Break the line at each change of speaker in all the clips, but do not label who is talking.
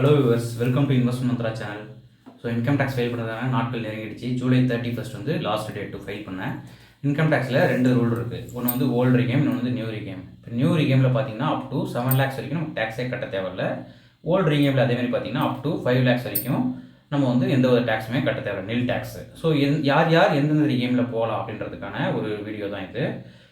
Hello viewers welcome to investment Mantra channel so income tax file பண்ணுறதான நாட்கள் நெருங்கிடுச்சு. July thirty first வந்து last date to file பண்ணேன். Income டேக்ஸில் ரெண்டு rule இருக்குது ஒன்று வந்து ஓல்டு ரிகேம் இன்னொன்று வந்து நியூ ரிகேம் இப்போ நியூ ரிகேமில் பார்த்தீங்கன்னா அப் டு செவன் லேக்ஸ் வரைக்கும் நமக்கு டேக்ஸே கட்ட தேவையில்ல. ஓல்டு ரிகேமில் அதேமாதிரி பார்த்தீங்கன்னா அப் டு ஃபைவ் லேக்ஸ் வரைக்கும் நம்ம வந்து எந்த ஒரு டேக்ஸுமே கட்ட தேவை நெல் டேக்ஸ் ஸோ எந் யார் யார் எந்தெந்த ரிகேமில் போகலாம் அப்படின்றதுக்கான ஒரு வீடியோ தான் இது.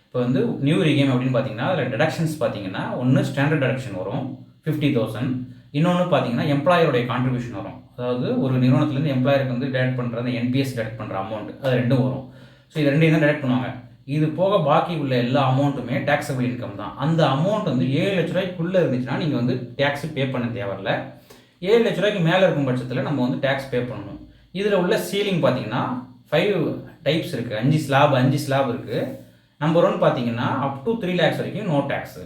இப்போ வந்து நியூ ரிகேம் அப்படின்னு பார்த்தீங்கன்னா அதில் டிடக்ஷன்ஸ் பார்த்தீங்கன்னா ஒன்று ஸ்டாண்டர்ட் டிடக்ஷன் வரும். ஃபிஃப்டி தௌசண்ட் இன்னொன்று பார்த்தீங்கன்னா எம்ப்ளாயருடைய கான்ட்ரிபியூஷன் வரும். அதாவது ஒரு நிறுவனத்துலேருந்து எம்ப்ளாயருக்கு வந்து டேரக்ட் பண்ணுற அந்த என்பிஎஸ் டேரக்ட் பண்ணுற அமௌண்ட் அது ரெண்டும் வரும். ஸோ இது ரெண்டையும் தான் டேரக்ட் பண்ணுவாங்க. இது போக பாக்கி உள்ள எல்லா அமௌண்ட்டுமே டேக்ஸபிள் இன்கம் தான். அந்த அமௌண்ட் வந்து ஏழு லட்ச ரூபாய்க்குள்ளே இருந்துச்சுன்னா நீங்கள் வந்து டேக்ஸ் பே பண்ண தேவையில்ல. ஏழு லட்ச ரூபாய்க்கு மேலே இருக்கும் பட்சத்தில் நம்ம வந்து டேக்ஸ் பே பண்ணணும். இதில் உள்ள சீலிங் பார்த்தீங்கன்னா ஃபைவ் டைப்ஸ் இருக்குது அஞ்சு ஸ்லாப் அஞ்சு ஸ்லாப் இருக்குது நம்பர் ஒன் பார்த்தீங்கன்னா அப் டு த்ரீ லேக்ஸ் வரைக்கும் no tax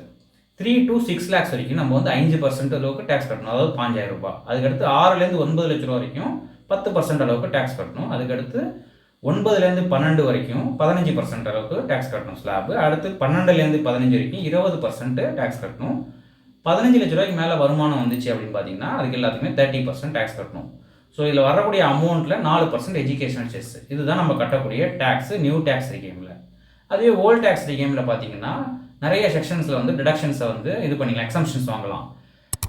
three to six lakhs வரைக்கும் நம்ம வந்து அஞ்சு பர்சன்ட் அளவுக்கு டேக்ஸ் கட்டணும். அதாவது பாஞ்சாயிரம் ரூபாய். அதுக்கடுத்து ஆறுலேருந்து ஒன்பது லட்ச ரூபா வரைக்கும் பத்து பர்சன்ட் அளவுக்கு டேக்ஸ் கட்டணும். அதுக்கடுத்து ஒன்பதுலேருந்து பன்னெண்டு வரைக்கும் பதினஞ்சு பர்சன்ட் அளவுக்கு டேக்ஸ் கட்டணும் ஸ்லாபு அடுத்து பன்னெண்டுலேருந்து பதினஞ்சு வரைக்கும் இருபது பர்சன்ட் டேக்ஸ் கட்டணும். பதினஞ்சு லட்ச ரூபாய்க்கு மேலே வருமானம் வந்துச்சு அப்படின்னு பார்த்தீங்கன்னா அதுக்கு எல்லாத்துக்குமே தேர்ட்டி பர்சன்ட் டேக்ஸ் கட்டணும். ஸோ இதில் வரக்கூடிய அமௌண்ட்டில் நாலு பர்சன்ட் எஜுகேஷனல் செஸ் இதுதான் நம்ம கட்டக்கூடிய டேக்ஸ் நியூ டேக்ஸ் ரிகேமில் அதே ஓல்ட் டேக்ஸ் கேமில் பார்த்தீங்கன்னா நிறைய செக்ஷன்ஸில் வந்து டிடக்ஷன்ஸை வந்து இது பண்ணிக்கலாம் எக்ஸம்ஷன்ஸ் வாங்கலாம்.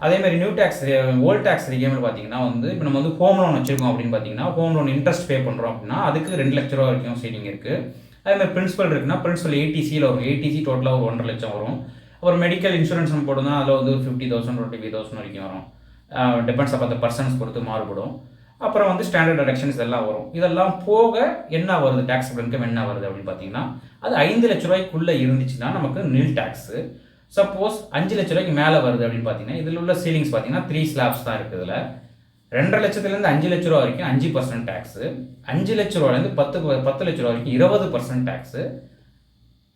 அதே மாதிரி நியூ டேக்ஸ் ஓல்ட் டேக்ஸ் கேமில் பார்த்தீங்கன்னா வந்து இப்போ நம்ம வந்து ஹோம் லோன் வச்சிருக்கோம் அப்படின்னு பார்த்தீங்கன்னா ஹோம் லோன் இன்ட்ரெஸ்ட் பே பண்ணுறோம் அப்படின்னா அதுக்கு ரெண்டு லட்ச ரூபா வரைக்கும் சீலிங் இருக்குது அதே மாதிரி பிரின்சிபல் இருக்குன்னா பிரின்சிபல் ஏடிசியில் வரும். ஏடிசி டோட்டலாக ஒரு ஒன்றரை லட்சம் வரும். அப்புறம் மெடிக்கல் இன்சூரன்ஸ் நம்ம போட்டோம்னா அதில் வந்து ஒரு fifty thousand twenty five thousand வரைக்கும் வரும். டிபெண்ட்ஸ் அப்போ அந்த பர்சன்ஸ் பொறுத்து மாறுபடும். அப்புறம் வந்து ஸ்டாண்டர்ட் டிடக்ஷன்ஸ் இதெல்லாம் வரும். இதெல்லாம் போக என்ன வருது? டேக்ஸ் இன்கம் என்ன வருது அப்படின்னு பார்த்தீங்கன்னா அது ஐந்து லட்ச ரூபாய்க்குள்ளே இருந்துச்சுன்னா நமக்கு நில் டேக்ஸு சப்போஸ் அஞ்சு லட்ச ரூபாய்க்கு மேலே வருது அப்படின்னு பார்த்தீங்கன்னா இதில் உள்ள சீலிங்ஸ் பார்த்தீங்கன்னா த்ரீ ஸ்லாப்ஸ் தான் இருக்குது இதில். ரெண்டரை லட்சத்துலேருந்து அஞ்சு லட்ச ரூபா வரைக்கும் அஞ்சு பர்சன்ட் டேக்ஸு அஞ்சு லட்ச ரூபாலேருந்து பத்து பத்து லட்ச ரூபா வரைக்கும் இருபது பர்சன்ட் டேக்ஸு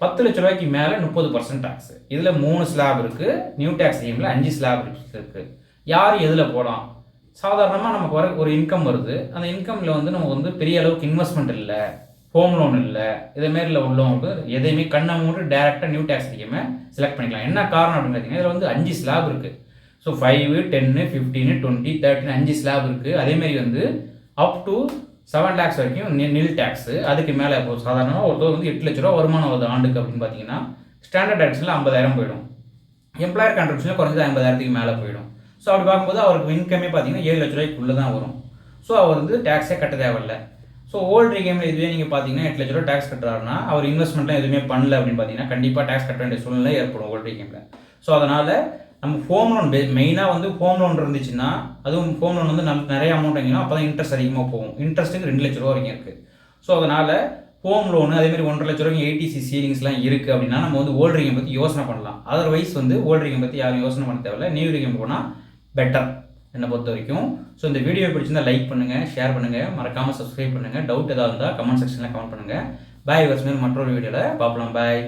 பத்து லட்ச ரூபாய்க்கு மேலே முப்பது பர்சன்ட் டேக்ஸ் இதில் மூணு ஸ்லாப் இருக்குது நியூ டேக்ஸ் ஸ்கீமில் அஞ்சு ஸ்லாப் இருக்குது யார் எதில் போகலாம் சாதாரணமாக நமக்கு வர ஒரு இன்கம் வருது. அந்த இன்கமில் வந்து நம்ம வந்து பெரிய அளவுக்கு இன்வெஸ்ட்மெண்ட் இல்லை. ஹோம் லோன் இல்லை. இதேமாரியில் உள்ளவங்களுக்கு எதையுமே கண்ணை மூட்டு டேரெக்டாக நியூ டேக்ஸ் ஸ்கீமை செலக்ட் பண்ணிக்கலாம். என்ன காரணம் அப்படின்னு பார்த்தீங்கன்னா இதில் வந்து அஞ்சு ஸ்லாப் இருக்குது ஸோ ஃபைவ் டென்னு ஃபிஃப்டீனு டுவெண்ட்டி தேர்ட்டின் அஞ்சு ஸ்லாப் இருக்குது அதேமாரி வந்து அப் டு செவன் லேக்ஸ் வரைக்கும் நில் டேக்ஸு அதுக்கு மேலே இப்போ சாதாரணமாக ஒருத்தர் வந்து எட்டு லட்ச ரூபா வருமானம் வருது ஆண்டுக்கு அப்படின்னு பார்த்தீங்கன்னா ஸ்டாண்டர்ட் டேக்ஸில் ஐம்பதாயிரம் போயிடும். எம்ப்ளாயர் கான்ட்ரிபியூஷனில் குறைஞ்சது ஐம்பதாயிரத்துக்கு மேலே போயிடும். ஸோ அப்படி பார்க்கும்போது அவருக்கு இன்கமே பார்த்தீங்கன்னா ஏழு லட்ச ரூபாய்க்குள்ளே தான் வரும். ஸோ அவர் வந்து டேக்ஸே கட்ட தேவையில்ல. ஸோ ஓல்டு கேமில் இதுவே நீங்கள் பார்த்தீங்கன்னா எட்டு லட்ச ரூபா டேக்ஸ் கட்டுறாருன்னா அவர் இன்வெஸ்ட்மெண்ட்லாம் எதுவுமே பண்ணல அப்படின்னு பார்த்தீங்கன்னா கண்டிப்பாக டேக்ஸ் கட்ட வேண்டிய சூழ்நிலை ஏற்படும் ஓல்டு கேமில் ஸோ அதனால் நம்ம ஹோம் லோன் மெயினாக வந்து ஹோம் லோன் இருந்துச்சுன்னா அதுவும் ஹோம் லோன் வந்து நம்ம நிறைய அமௌண்ட் வாங்கினா அப்போ தான் இன்ட்ரெஸ்ட் அதிகமாக போகும் இன்ட்ரெஸ்ட்டுக்கு ரெண்டு லட்ச ரூபா வரைக்கும் இருக்குது ஸோ அதனால் ஹோம் லோனு அதேமாதிரி ஒன்றரை லட்ச ரூபாய்க்கு ஏடிசி சீலிங்ஸ்லாம் இருக்குது அப்படின்னா நம்ம வந்து ஓல்டு ரிகம் பற்றி யோசனை பண்ணலாம். அதர்வைஸ் வந்து ஓல்டு கேம் பற்றி யாரும் யோசனை பண்ண தேவையில்ல. நியூ கேம் போனால் பெட்டர் என்னை பொறுத்த வரைக்கும் ஸோ இந்த வீடியோ பிடிச்சிருந்தா லைக் பண்ணுங்கள் ஷேர் பண்ணுங்கள் மறக்காமல் சப்ஸ்கிரைப் பண்ணுங்கள் டவுட் ஏதாவது இருந்தால் கமெண்ட் செக்ஷனில் கமெண்ட் பண்ணுங்கள் பாய் வர்ஸ் மற்றொரு வீடியோவில் பார்க்கலாம் பாய்